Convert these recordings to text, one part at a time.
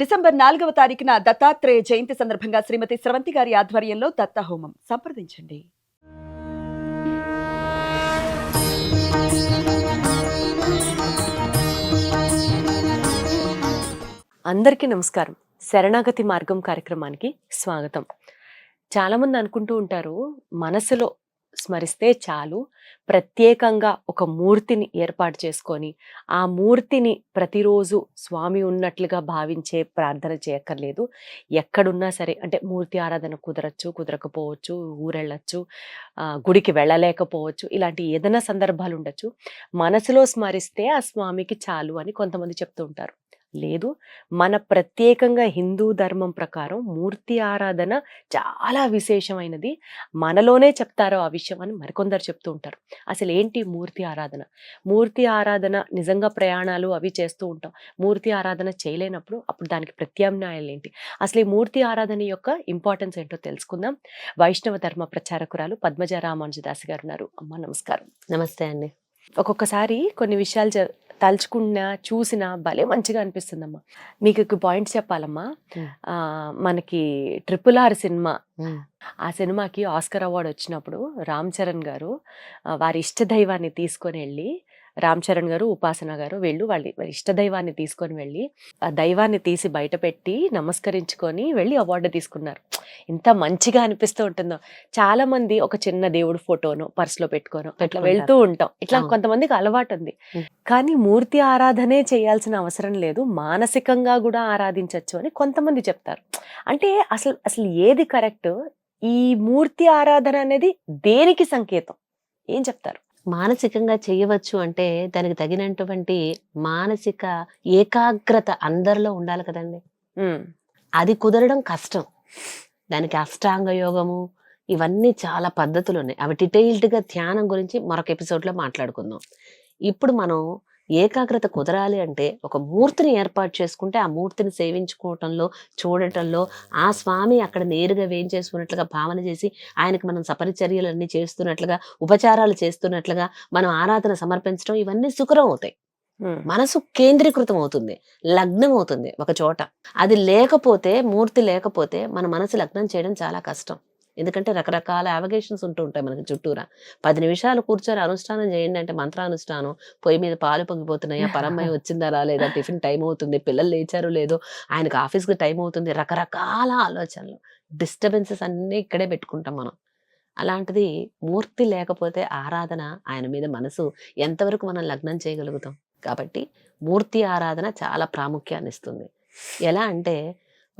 December నాలుగవ తారీఖున దత్తాత్రేయ జయంతి సందర్భంగా శ్రీమతి స్రవంతి గారి ఆధ్వర్యంలో దత్త హోమం సంప్రదించండి. అందరికీ నమస్కారం. శరణాగతి మార్గం కార్యక్రమానికి స్వాగతం. చాలామంది అనుకుంటూ ఉంటారు మనసులో స్మరిస్తే చాలు. ప్రత్యేకంగా ఒక మూర్తిని ఏర్పాటు చేసుకొని ఆ మూర్తిని ప్రతిరోజు స్వామి ఉన్నట్లుగా భావించే ప్రార్థన చేయక్కర్లేదు. ఎక్కడున్నా సరే అంటే మూర్తి ఆరాధన కుదరచ్చు కుదరకపోవచ్చు ఊరెళ్ళచ్చు గుడికి వెళ్ళలేకపోవచ్చు ఇలాంటి ఏదైనా సందర్భాలు ఉండొచ్చు మనసులో స్మరిస్తే ఆ స్వామికి చాలు అని కొంతమంది చెప్తూ ఉంటారు. లేదు. మన ప్రత్యేకంగా హిందూ ధర్మం ప్రకారం మూర్తి ఆరాధన చాలా విశేషమైనది. మనలోనే చెప్తారో ఆ విషయం అని మరికొందరు చెప్తూ ఉంటారు. అసలు ఏంటి మూర్తి ఆరాధన? మూర్తి ఆరాధన నిజంగా ప్రయాణాలు అవి చేస్తూ ఉంటాం. మూర్తి ఆరాధన చేయలేనప్పుడు అప్పుడు దానికి ప్రత్యామ్నాయాలు ఏంటి? అసలు ఈ మూర్తి ఆరాధన యొక్క ఇంపార్టెన్స్ ఏంటో తెలుసుకుందాం. వైష్ణవ ధర్మ ప్రచారకురాలు పద్మజ రామానుజదాస్ గారు ఉన్నారు. అమ్మ నమస్కారం. నమస్తే అండి. ఒక్కొక్కసారి కొన్ని విషయాలు జ- తలుచుకున్నా చూసినా భలే మంచిగా అనిపిస్తుందమ్మా. మీకు ఒక పాయింట్ చెప్పాలమ్మా. మనకి ట్రిపుల్ ఆర్ సినిమా. ఆ సినిమాకి ఆస్కర్ అవార్డు వచ్చినప్పుడు రామ్ చరణ్ గారు వారి ఇష్ట దైవాన్ని తీసుకొని వెళ్ళి రామ్ చరణ్ గారు ఉపాసన గారు వెళ్ళు వాళ్ళ ఇష్ట దైవాన్ని తీసుకొని వెళ్ళి ఆ దైవాన్ని తీసి బయట పెట్టి నమస్కరించుకొని వెళ్ళి అవార్డు తీసుకున్నారు. ఎంత మంచిగా అనిపిస్తూ ఉంటుందో. చాలా మంది ఒక చిన్న దేవుడు ఫోటోను పర్సులో పెట్టుకోను అట్లా. వెళ్తూ ఉంటాం. ఇట్లా. కొంతమందికి అలవాటు ఉంది. కానీ మూర్తి ఆరాధనే చేయాల్సిన అవసరం లేదు. మానసికంగా కూడా ఆరాధించవచ్చు అని కొంతమంది చెప్తారు. అంటే అసలు అసలు ఏది కరెక్ట్? ఈ మూర్తి ఆరాధన అనేది దేనికి సంకేతం? ఏం చెప్తారు? మానసికంగా చేయవచ్చు అంటే దానికి తగినటువంటి మానసిక ఏకాగ్రత అందరిలో ఉండాలి కదండి. అది కుదరడం కష్టం. దానికి అష్టాంగ యోగము ఇవన్నీ చాలా పద్ధతులు ఉన్నాయి అవి detailed గా ధ్యానం గురించి మరొక episode లో మాట్లాడుకుందాం. ఇప్పుడు మనం ఏకాగ్రత కుదరాలి అంటే ఒక మూర్తిని ఏర్పాటు చేసుకుంటే ఆ మూర్తిని సేవించుకోవటంలో చూడటంలో ఆ స్వామి అక్కడ నేరుగా వేయించేసుకున్నట్లుగా భావన చేసి ఆయనకు మనం సపరిచర్యలన్నీ చేస్తున్నట్లుగా ఉపచారాలు చేస్తున్నట్లుగా మనం ఆరాధన సమర్పించడం ఇవన్నీ సుకరం అవుతాయి. మనసు కేంద్రీకృతం అవుతుంది లగ్నం అవుతుంది ఒక చోట. అది లేకపోతే మూర్తి లేకపోతే మన మనసు లగ్నం చేయడం చాలా కష్టం. ఎందుకంటే రకరకాల అవగేషన్స్ ఉంటూ ఉంటాయి మనకి చుట్టూరా. పది నిమిషాలు కూర్చొని అనుష్ఠానం చేయండి అంటే మంత్రానుష్ఠానం పొయ్యి మీద పాలు పొంగిపోతున్నాయా పరమయ్య వచ్చిందా రాలేదా టిఫిన్ టైం అవుతుంది పిల్లలు లేచారు లేదో ఆయనకు ఆఫీస్కి టైం అవుతుంది రకరకాల ఆలోచనలు డిస్టర్బెన్సెస్ అన్నీ ఇక్కడే పెట్టుకుంటాం మనం. అలాంటిది మూర్తి లేకపోతే ఆరాధన ఆయన మీద మనసు ఎంతవరకు మనం లగ్నం చేయగలుగుతాం? కాబట్టి మూర్తి ఆరాధన చాలా ప్రాముఖ్యాన్ని ఇస్తుంది. ఎలా అంటే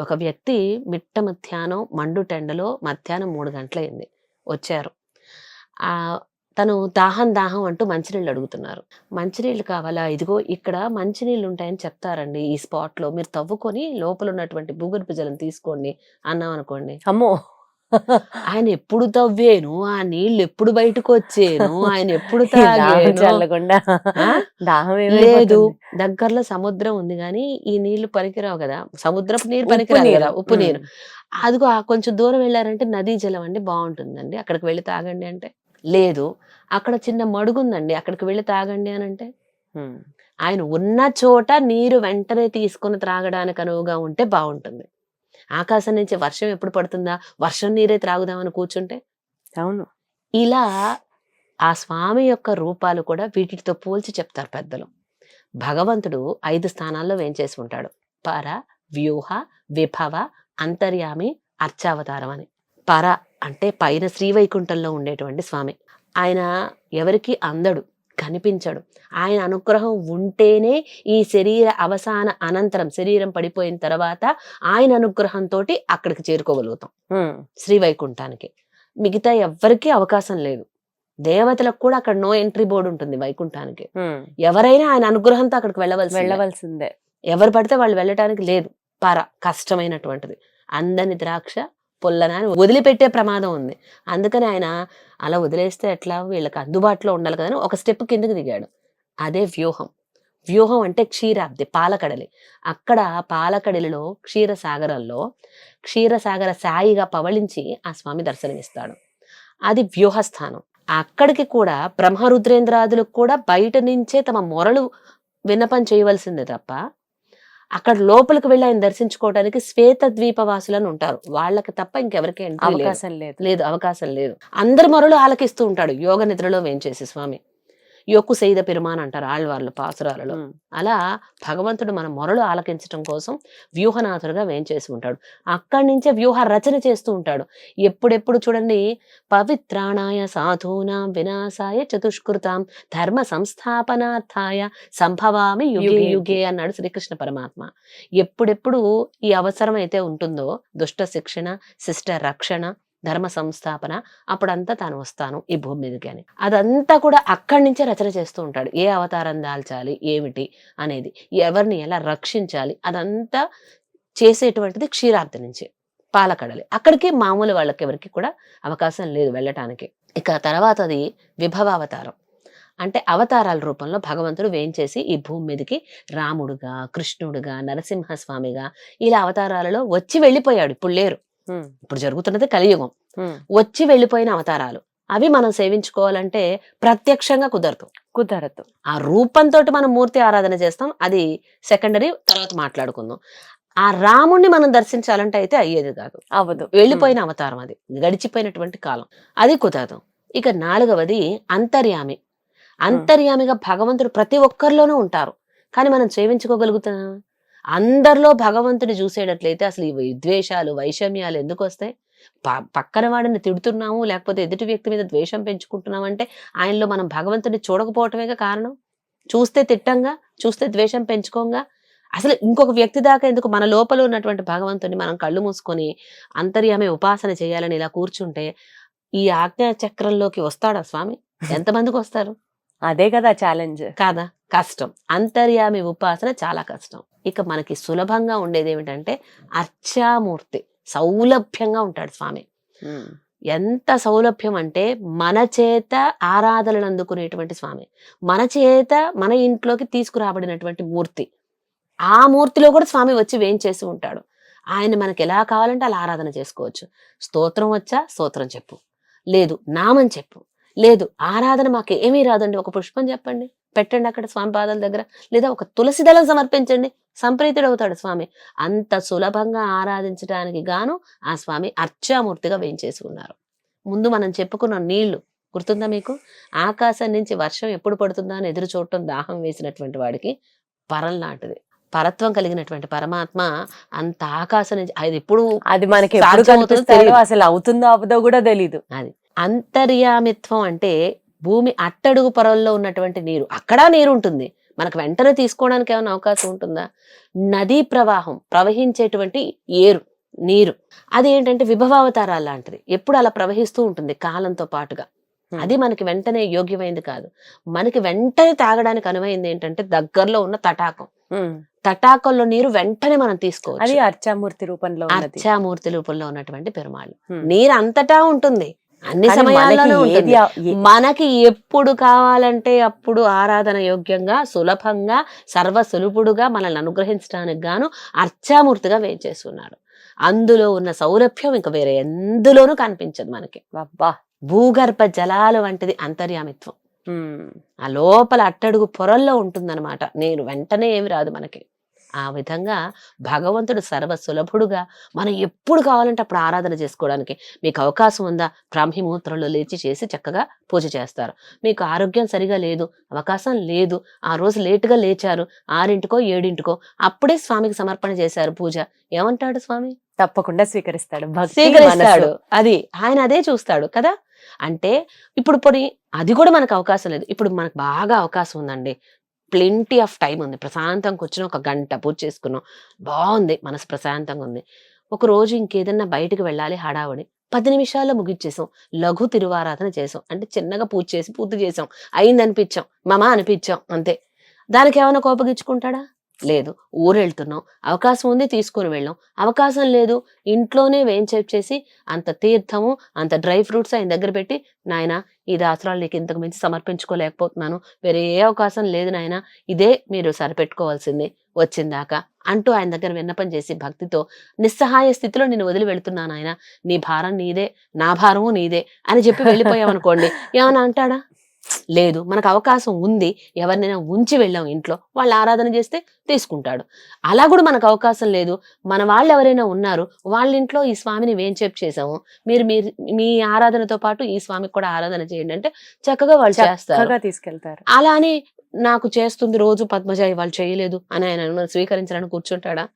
ఒక వ్యక్తి మిట్ట మధ్యాహ్నం మండు టెండలో మధ్యాహ్నం మూడు గంటలైంది వచ్చారు. ఆ తను దాహం దాహం అంటూ మంచినీళ్ళు అడుగుతున్నారు. మంచినీళ్ళు కావాలా? ఇదిగో ఇక్కడ మంచినీళ్ళు ఉంటాయని చెప్తారండి ఈ స్పాట్లో. లో మీరు తవ్వుకొని లోపల ఉన్నటువంటి భూగర్భ జలం తీసుకోండి అన్నాం అనుకోండి అమ్మో! ఆయన ఎప్పుడు తవ్వేను? ఆ నీళ్ళు ఎప్పుడు బయటకు వచ్చేను? ఆయన ఎప్పుడు చల్లకుండా లేదు? దగ్గరలో సముద్రం ఉంది కానీ ఈ నీళ్ళు పనికిరావు కదా. సముద్రపు నీరు నీరు. కదా ఉప్పు నీరు. అదిగో ఆ కొంచెం దూరం వెళ్ళారంటే నదీ జలం అండి బాగుంటుందండి. అక్కడికి వెళ్ళి తాగండి అంటే. లేదు. అక్కడ చిన్న మడుగు ఉందండి అక్కడికి వెళ్ళి తాగండి అని అంటే. ఆయన ఉన్న చోట నీరు వెంటనే తీసుకొని త్రాగడానికి అనువుగా ఉంటే బాగుంటుంది. ఆకాశం నుంచి వర్షం ఎప్పుడు పడుతుందా? వర్షం నీరే త్రాగుదామని కూర్చుంటే? అవును. ఇలా ఆ స్వామి యొక్క రూపాలు కూడా వీటితో పోల్చి చెప్తారు పెద్దలు. భగవంతుడు ఐదు స్థానాల్లో వేంచేసి ఉంటాడు. పర వ్యూహ విభవ అంతర్యామి అర్చావతారం అని. పర అంటే పైన శ్రీవైకుంఠంలో ఉండేటువంటి స్వామి. ఆయన ఎవరికి అందడు. కనిపించడు. ఆయన అనుగ్రహం ఉంటేనే ఈ శరీర అవసాన అనంతరం శరీరం పడిపోయిన తర్వాత ఆయన అనుగ్రహంతో అక్కడికి చేరుకోగలుగుతాం. శ్రీవైకుంఠానికి. మిగతా ఎవ్వరికీ అవకాశం లేదు. దేవతలకు కూడా అక్కడ నో ఎంట్రీ బోర్డు ఉంటుంది వైకుంఠానికి. ఎవరైనా ఆయన అనుగ్రహంతో అక్కడికి వెళ్ళవలసి వెళ్ళవలసిందే. ఎవరు పడితే వాళ్ళు వెళ్ళటానికి లేదు. పర కష్టమైనటువంటిది. అందని ద్రాక్ష పొల్లన అని వదిలిపెట్టే ప్రమాదం ఉంది. అందుకని ఆయన అలా వదిలేస్తే ఎట్లా? వీళ్ళకి అందుబాటులో ఉండాలి కదా ఒక స్టెప్ కిందకి దిగాడు. అదే వ్యూహం. వ్యూహం అంటే క్షీరాబ్ది పాలకడలి. అక్కడ పాలకడలిలో క్షీరసాగరంలో క్షీరసాగర సాయిగా పవళించి ఆ స్వామి దర్శనమిస్తాడు. అది వ్యూహస్థానం. అక్కడికి కూడా బ్రహ్మరుద్రేంద్రాదులకు కూడా బయట నుంచే తమ మొరలు విన్నపం చేయవలసిందే తప్ప అక్కడ లోపలికి వెళ్ళి ఆయన దర్శించుకోవడానికి శ్వేత ద్వీపవాసులని ఉంటారు. వాళ్ళకి తప్ప ఇంకెవరికి ఎంట్రీ లేదు. అవకాశం లేదు. లేదు అవకాశం లేదు. అందరి మొరలు ఆలకిస్తూ ఉంటాడు. యోగ నిద్రలో వేంచేసి స్వామి. యొక్కు సెయ్ద పెరుమాన్ అంటారు ఆళ్వార్లు పాసురాలలో. అలా భగవంతుడు మన మొరలు ఆలకించడం కోసం వ్యూహనాథుడుగా వేంచేసి ఉంటాడు. అక్కడి నుంచే వ్యూహ రచన చేస్తూ ఉంటాడు. ఎప్పుడెప్పుడు చూడండి? పవిత్రాణాయ సాధూనాం వినాశాయ చతుష్కృతాం ధర్మ సంస్థాపనార్థాయ సంభవామి యుగే యుగే యుగే. అన్నాడు శ్రీకృష్ణ పరమాత్మ. ఎప్పుడెప్పుడు ఈ అవసరం అయితే ఉంటుందో దుష్ట శిక్షణ శిష్ట రక్షణ ధర్మ సంస్థాపన అప్పుడంతా తాను వస్తాను ఈ భూమి మీదకి అని. అదంతా కూడా అక్కడి నుంచే రచన చేస్తూ ఉంటాడు. ఏ అవతారం దాల్చాలి? ఏమిటి? అనేది. ఎవరిని ఎలా రక్షించాలి? అదంతా చేసేటువంటిది క్షీరాబ్ది నుంచి పాలకడలి. అక్కడికి మామూలు వాళ్ళకి ఎవరికి కూడా అవకాశం లేదు వెళ్ళటానికి. ఇక తర్వాత అది విభవావతారం. అంటే అవతారాల రూపంలో భగవంతుడు వేయించేసి ఈ భూమి మీదకి రాముడుగా కృష్ణుడుగా నరసింహస్వామిగా ఇలా అవతారాలలో వచ్చి వెళ్ళిపోయాడు. ఇప్పుడు లేరు. ఇప్పుడు జరుగుతున్నది కలియుగం. వచ్చి వెళ్ళిపోయిన అవతారాలు. అవి మనం సేవించుకోవాలంటే ప్రత్యక్షంగా కుదరదు. కుదరదు. ఆ రూపంతో మనం మూర్తి ఆరాధన చేస్తాం. అది సెకండరీ తర్వాత మాట్లాడుకుందాం. ఆ రాముణ్ణి మనం దర్శించాలంటే అయితే అయ్యేది కాదు. అవదు వెళ్ళిపోయిన అవతారం అది. గడిచిపోయినటువంటి కాలం. అది కుదరదు. ఇక నాలుగవది అంతర్యామి. అంతర్యామిగా భగవంతుడు ప్రతి ఒక్కరిలోనూ ఉంటారు. కానీ మనం సేవించుకోగలుగుతున్నాం అందరిలో భగవంతుని చూసేటట్లయితే అసలు ఈ విద్వేషాలు వైషమ్యాలు ఎందుకు వస్తాయి? ప- పక్కన వాడిని తిడుతున్నాము లేకపోతే ఎదుటి వ్యక్తి మీద ద్వేషం పెంచుకుంటున్నాం అంటే ఆయనలో మనం భగవంతుని చూడకపోవటమేగా కారణం? చూస్తే తిట్టంగా? చూస్తే ద్వేషం పెంచుకోంగా? అసలు ఇంకొక వ్యక్తి దాకా ఎందుకు మన లోపల ఉన్నటువంటి భగవంతుని మనం కళ్ళు మూసుకొని అంతర్యామి ఉపాసన చేయాలని ఇలా కూర్చుంటే ఈ ఆజ్ఞా చక్రంలోకి వస్తాడా స్వామి? ఎంతమందికి వస్తారు? అదే కదా ఛాలెంజ్. కాదా? కష్టం. అంతర్యామి ఉపాసన చాలా కష్టం. ఇక మనకి సులభంగా ఉండేది ఏమిటంటే అర్చామూర్తి సౌలభ్యంగా ఉంటాడు స్వామి. ఎంత సౌలభ్యం అంటే మన చేత ఆరాధనలు అందుకునేటువంటి స్వామి. మన చేత మన ఇంట్లోకి తీసుకురాబడినటువంటి మూర్తి. ఆ మూర్తిలో కూడా స్వామి వచ్చి వేంచేసి ఉంటాడు. ఆయన మనకి ఎలా కావాలంటే అలా ఆరాధన చేసుకోవచ్చు. స్తోత్రం వచ్చా? స్తోత్రం చెప్పు. లేదు నామం చెప్పు. లేదు ఆరాధన మాకు ఏమీ రాదండి. ఒక పుష్పం చెప్పండి. పెట్టండి అక్కడ స్వామి పాదాల దగ్గర. లేదా ఒక తులసి దళం సమర్పించండి. సంప్రీతుడవుతాడు స్వామి. అంత సులభంగా ఆరాధించడానికి గాను ఆ స్వామి అర్చామూర్తిగా వేయించేసి ఉన్నారు ముందు మనం చెప్పుకున్న నీళ్ళు గుర్తుందా మీకు? ఆకాశం నుంచి వర్షం ఎప్పుడు పడుతుందా అని ఎదురు చూడటం దాహం వేసినటువంటి వాడికి పరం లాంటిది పరత్వం కలిగినటువంటి పరమాత్మ అంత ఆకాశం నుంచి అది ఎప్పుడు అది మనకి అవుతుందో. అసలు అవుతుందో అవదో కూడా తెలీదు. అంతర్యామిత్వం అంటే భూమి అట్టడుగు పొరల్లో ఉన్నటువంటి నీరు అక్కడా నీరు ఉంటుంది మనకు వెంటనే తీసుకోవడానికి ఏమైనా అవకాశం ఉంటుందా? నదీ ప్రవాహం ప్రవహించేటువంటి ఏరు నీరు. అది ఏంటంటే విభవావతారాలు లాంటిది. ఎప్పుడు అలా ప్రవహిస్తూ ఉంటుంది కాలంతో పాటుగా. అది మనకి వెంటనే యోగ్యమైంది కాదు. మనకి వెంటనే తాగడానికి అనువైంది ఏంటంటే దగ్గరలో ఉన్న తటాకం. తటాకంలో నీరు వెంటనే మనం అది తీసుకోవచ్చు. అర్చామూర్తి రూపంలో ఉన్నది. అర్చామూర్తి రూపంలో ఉన్నటువంటి పెరుమాళ్ళు. నీరు అంతటా ఉంటుంది. అన్ని సమయాల్లోనూ మనకి ఉంటుంది. మనకి ఎప్పుడు కావాలంటే అప్పుడు ఆరాధన యోగ్యంగా సులభంగా సర్వ సులభుడుగా మనల్ని అనుగ్రహించడానికి గాను అర్చామూర్తిగా వేచేస్తున్నాడు అందులో ఉన్న సౌరభ్యం ఇంకా వేరే ఎందులోనూ కనిపించదు మనకి. అబ్బా! భూగర్భ జలాలు వంటిది అంతర్యామిత్వం. ఆ లోపల అట్టడుగు పొరల్లో ఉంటుందన్నమాట. నేను వెంటనే ఏమి రాదు మనకి. ఆ విధంగా భగవంతుడు సర్వ సులభుడుగా మనం ఎప్పుడు కావాలంటే అప్పుడు ఆరాధన చేసుకోవడానికి మీకు అవకాశం ఉందా? బ్రాహ్మీ ముహూర్తంలో లేచి చేసి చక్కగా పూజ చేస్తారు. మీకు ఆరోగ్యం సరిగా లేదు అవకాశం లేదు ఆ రోజు లేటుగా లేచారు ఆరింటికో ఏడింటికో అప్పుడే స్వామికి సమర్పణ చేశారు పూజ. ఏమంటాడు స్వామి? తప్పకుండా స్వీకరిస్తాడు. స్వీకరిస్తాడు. అది ఆయన అదే చూస్తాడు కదా? అంటే ఇప్పుడు పోనీ అది కూడా మనకు అవకాశం లేదు. ఇప్పుడు మనకు బాగా అవకాశం ఉందండి. ప్లెంటీ ఆఫ్ టైం ఉంది. ప్రశాంతంగా కూర్చుని ఒక గంట పూజ చేసుకున్నాం. బాగుంది. మనసు ప్రశాంతంగా ఉంది. ఒక రోజు ఇంకేదన్నా బయటకు వెళ్ళాలి హడావుడి. పది నిమిషాల్లో ముగిచ్చేసాం లఘు తిరువారాధన చేసాం. అంటే చిన్నగా పూజ చేసి పూర్తి చేసాం. అయింది అనిపించాం మమ అనిపించాం. అంతే. దానికి ఏమైనా కోపగించుకుంటాడా? లేదు ఊరెళ్తున్నాం. అవకాశం ఉంది తీసుకుని వెళ్ళాం. అవకాశం లేదు ఇంట్లోనే వేయించేపు చేసి అంత తీర్థము అంత డ్రై ఫ్రూట్స్ ఆయన దగ్గర పెట్టి నాయన ఈ దాసరాలు నీకు ఇంతకు మించి సమర్పించుకోలేకపోతున్నాను. వేరే ఏ అవకాశం లేదు నాయన ఇదే మీరు సరిపెట్టుకోవాల్సింది వచ్చిందాక అంటూ ఆయన దగ్గర విన్నపం చేసి భక్తితో నిస్సహాయ స్థితిలో నేను వదిలి వెళ్తున్నాను ఆయన నీ భారం నీదే నా భారము నీదే అని చెప్పి వెళ్ళిపోయామనుకోండి. ఏమన్నా అంటాడా? లేదు మనకు అవకాశం ఉంది ఎవరినైనా ఉంచి వెళ్ళాం ఇంట్లో వాళ్ళు ఆరాధన చేస్తే తీసుకుంటాడు. అలా కూడా మనకు అవకాశం లేదు. మన వాళ్ళు ఎవరైనా ఉన్నారు వాళ్ళ ఇంట్లో ఈ స్వామిని వేంచేపు చేసాము. మీరు మీరు మీ ఆరాధనతో పాటు ఈ స్వామికి కూడా ఆరాధన చేయండి అంటే చక్కగా వాళ్ళు చేస్తారు. తీసుకెళ్తారు. అలా అని నాకు చేస్తుంది రోజు పద్మజ వాళ్ళు చేయలేదు అని ఆయన స్వీకరించాలని కూర్చుంటాడా.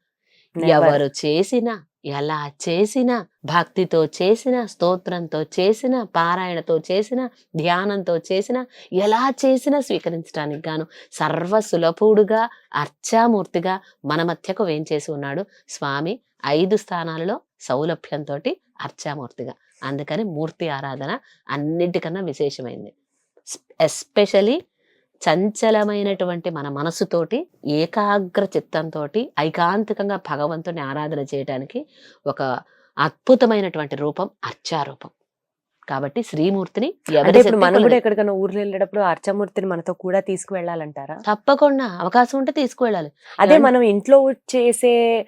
ఎవరు చేసినా ఎలా చేసినా భక్తితో చేసిన స్తోత్రంతో చేసిన పారాయణతో చేసిన ధ్యానంతో చేసిన ఎలా చేసినా స్వీకరించడానికి గాను సర్వ సులభుడుగా అర్చామూర్తిగా మన మధ్యకు వేంచేసి ఉన్నాడు స్వామి ఐదు స్థానాలలో సౌలభ్యంతో అర్చామూర్తిగా. అందుకని మూర్తి ఆరాధన అన్నిటికన్నా విశేషమైంది. ఎస్పెషలీ చంచలమైనటువంటి మన మనసుతోటి ఏకాగ్ర చిత్తంతో ఐకాంతికంగా భగవంతుని ఆరాధన చేయడానికి ఒక అద్భుతమైనటువంటి రూపం అర్చారూపం. కాబట్టి శ్రీమూర్తిని మనం కూడా. ఎక్కడికైనా ఊర్లో వెళ్ళేటప్పుడు అర్చమూర్తిని మనతో కూడా తీసుకువెళ్ళాలంటారా? తప్పకుండా అవకాశం ఉంటే తీసుకువెళ్ళాలి. అదే? మనం ఇంట్లో చేసే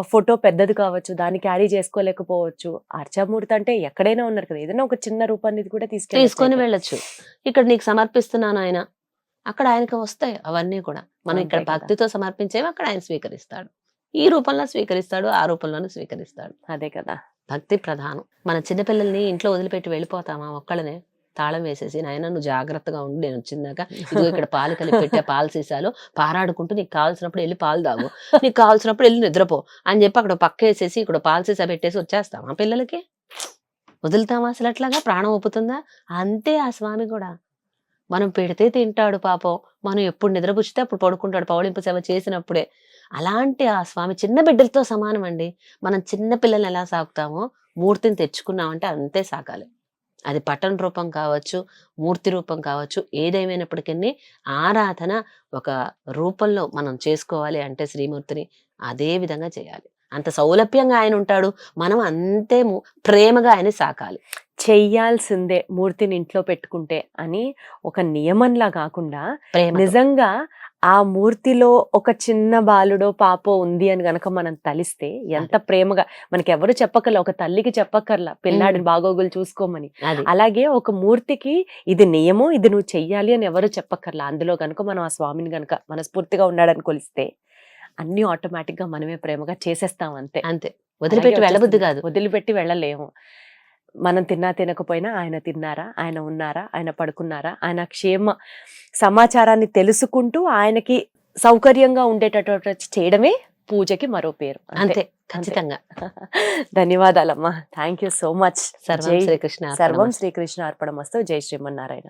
ఫోటో పెద్దది కావచ్చు దాన్ని క్యారీ చేసుకోలేకపోవచ్చు. అర్చమూర్తి అంటే ఎక్కడైనా ఉన్నారు కదా ఏదైనా ఒక చిన్న రూపాన్ని కూడా తీసుకెళ్ళి తీసుకొని వెళ్ళొచ్చు. ఇక్కడ నీకు సమర్పిస్తున్నాను ఆయన. అక్కడ ఆయనకు వస్తాయి అవన్నీ కూడా. మనం ఇక్కడ. భక్తితో సమర్పించేవి అక్కడ ఆయన స్వీకరిస్తాడు. ఈ రూపంలో స్వీకరిస్తాడు ఆ రూపంలోనే స్వీకరిస్తాడు. అదే కదా. భక్తి ప్రధానం. మన చిన్నపిల్లల్ని ఇంట్లో వదిలిపెట్టి వెళ్ళిపోతామా ఒక్కళ్ళనే? తాళం వేసేసి నాయన నువ్వు జాగ్రత్తగా ఉండి నేను వచ్చిందాక ఇదిగో ఇక్కడ పాలు కలిపి పెట్టే పాలు సీసాలు పారాడుకుంటూ నీకు కావాల్సినప్పుడు వెళ్ళి పాలు తాగు. నీకు కావాల్సినప్పుడు వెళ్ళి నిద్రపో. అని చెప్పి అక్కడ పక్క వేసేసి ఇక్కడ పాలు సీసా పెట్టేసి వచ్చేస్తామా పిల్లలకి? వదులుతామా అసలు అట్లాగా? ప్రాణం ఒప్పుతుందా అంతే ఆ స్వామి కూడా. మనం పెడితే తింటాడు పాపం. మనం ఎప్పుడు నిద్రపుచ్చితే అప్పుడు పడుకుంటాడు పౌళింపు సేవ చేసినప్పుడే. అలాంటి ఆ స్వామి చిన్న బిడ్డలతో సమానం అండి. మనం చిన్న పిల్లల్ని ఎలా సాకుతామో మూర్తిని తెచ్చుకున్నామంటే అంతే సాకాలి అది పటం రూపం కావచ్చు మూర్తి రూపం కావచ్చు ఏదేమైనప్పటికీ ఆరాధన ఒక రూపంలో మనం చేసుకోవాలి అంటే శ్రీమూర్తిని అదే విధంగా చేయాలి. అంత సౌలభ్యంగా ఆయన ఉంటాడు. మనం అంతే ప్రేమగా ఆయన సాకాలి. చెయ్యాల్సిందే మూర్తిని ఇంట్లో పెట్టుకుంటే అని ఒక నియమంలా కాకుండా నిజంగా ఆ మూర్తిలో ఒక చిన్న బాలుడో పాపో ఉంది అని గనక మనం తలిస్తే ఎంత ప్రేమగా మనకి ఎవరు చెప్పకర్లా ఒక తల్లికి చెప్పక్కర్లా పిల్లాడిని బాగోగులు చూసుకోమని. అలాగే ఒక మూర్తికి ఇది నియమం ఇది నువ్వు చెయ్యాలి అని ఎవరు చెప్పక్కర్లా. అందులో గనుక మనం ఆ స్వామిని గనుక మనస్ఫూర్తిగా ఉన్నాడని కొలిస్తే అన్ని ఆటోమేటిక్గా మనమే ప్రేమగా చేసేస్తాం అంతే. అంతే. వదిలిపెట్టి వెళ్ళబుద్ధి. కాదు. వదిలిపెట్టి వెళ్ళలేము. మనం తిన్నా తినకపోయినా ఆయన తిన్నారా ఆయన ఉన్నారా ఆయన పడుకున్నారా ఆయన క్షేమ సమాచారాన్ని తెలుసుకుంటూ ఆయనకి సౌకర్యంగా ఉండేటటువంటి చేయడమే పూజకి మరో పేరు. అంతే. ఖచ్చితంగా. ధన్యవాదాలమ్మా. Thank you so much. సర్వం శ్రీకృష్ణ సర్వం శ్రీకృష్ణ అర్పణమస్తు. జై శ్రీమన్నారాయణ.